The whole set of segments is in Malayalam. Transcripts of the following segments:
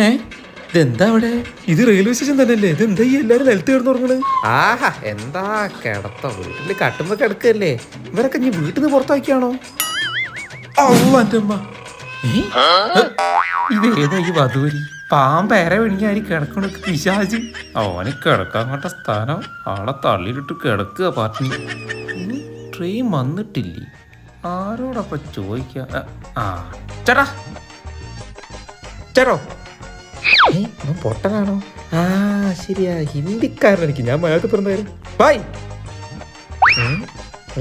ഏ? ഇതെന്താ അവിടെ? ഇത് റെയിൽവേ സ്റ്റേഷൻ തന്നെയല്ലേ? ഇതെന്താ ഈ എല്ലാരും നിലത്ത് കിടന്ന് ഉറങ്ങണ് ആഹാ എന്താ കിടത്ത? വീട്ടിൽ കട്ടുമ്പോ കിടക്കല്ലേ ഇവരൊക്കെ ഇനി വീട്ടിൽ നിന്ന് പുറത്താക്കിയാണോ? ഇതേതാ ഈ വധൂരി പാമ്പേരെ വെണിഞ്ഞാരി കിടക്കണ പിശാജ്. അവന് കിടക്കാൻ കണ്ട സ്ഥാനം ആളെ തള്ളിയിട്ടിട്ട് കിടക്കുക പാർട്ടി. ട്രെയിൻ വന്നിട്ടില്ലേ? ആരോടപ്പ ചോദിക്ക? ആ ചേട്ടാ. ചേട്ടോ. പൊട്ടനാണോ? ആ ശരിയാ. ഹിന്ദിക്കാരനായിരിക്കും. ഞാൻ മലയാളത്തിൽ പറഞ്ഞായിരുന്നു ബൈ.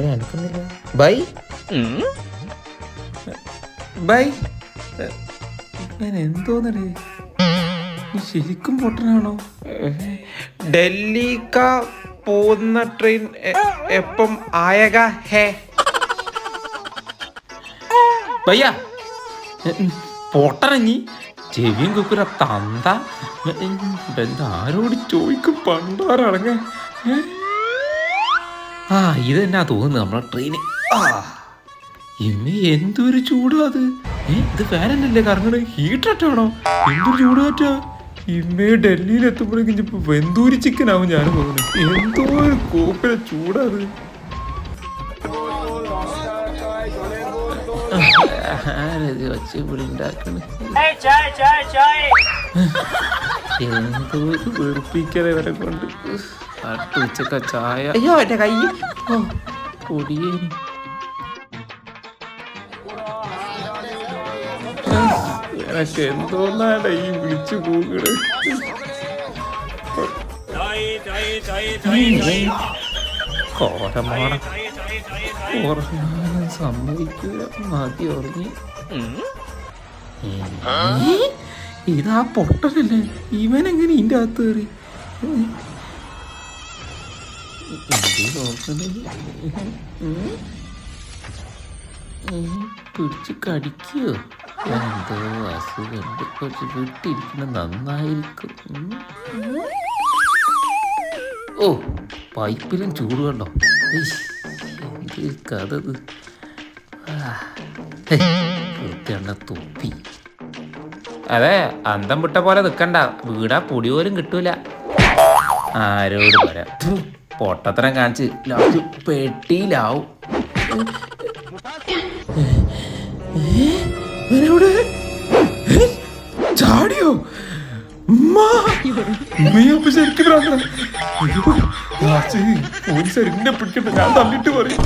അനക്കുന്നില്ല. ബൈ. ബൈ. ഞാൻ എന്തോന്നടേ? ശരിക്കും പൊട്ടനാണോ? ഡൽഹിക്ക പോകുന്ന ട്രെയിൻ എപ്പം ആയക? ഹേ. ഭയ്യ പൊട്ടറങ്ങി. ചെവിയും കുക്കുര തന്ത. ആരോട് ചോദിക്കും? പണ്ടാറടങ്ങ ആ ഇത് എന്നാ തോന്നുന്നു നമ്മളെ ട്രെയിന് ആ. ഇന്ന് എന്തൊരു ചൂടാ അത്. ഏ ഇത് ഫാനല്ലേ കറങ്ങണ ഹീറ്ററാണോ എന്തൊരു ചൂട് കാറ്റാ? ഇമ്മേ ഡൽഹിയിൽ എത്തുമ്പോഴേക്കും ഇപ്പൊ വെന്തൂരി ചിക്കൻ ആവും ഞാൻ പോകുന്നത് എന്തോ ഒരു കോപ്പിലെ ചൂടാ ആരത് ഒച്ചപ്പൊടി ഉണ്ടാക്കണേ? എന്തോ ഒരു വെറുപ്പിക്കല ഇവരെ കൊണ്ട്? അട്ട് ഉച്ചക്ക ചായ. അയ്യോ എന്റെ കൈ. പൊടിയേനി എനക്ക് എന്തോന്നാണ് ഈ വിളിച്ചു പോകണേ? കോരമാണ് ഉറങ്ങാനും സമ്മതിക്കുക മതി ഉറങ്ങി. ഏ? ഇതാ പൊട്ടനല്ലേ? ഇവൻ എങ്ങനെ ഇതിന്റെ അകത്ത് കയറി? പിടിച്ചു കടിക്കോ? എന്തോ അസുഖം വിട്ടിരിക്കണ നന്നായിരിക്കും. ഓ പൈപ്പിലും ചൂട് കണ്ടോ? എന്ത് കഥ വൃത്തിയുള്ള തൊപ്പി. അതെ അന്തം വിട്ട പോലെ നിൽക്കണ്ട വീടാ പൊടി പോലും കിട്ടൂല. ആരോട് പറയാം? പൊട്ടത്തരം കാണിച്ച് ലാസ്റ്റ് പെട്ടിയിലാവും. ശരിക്കും പോലീസ് എന്നെ പിടിക്കട്ടെ ഞാൻ തള്ളിട്ട് പറയും.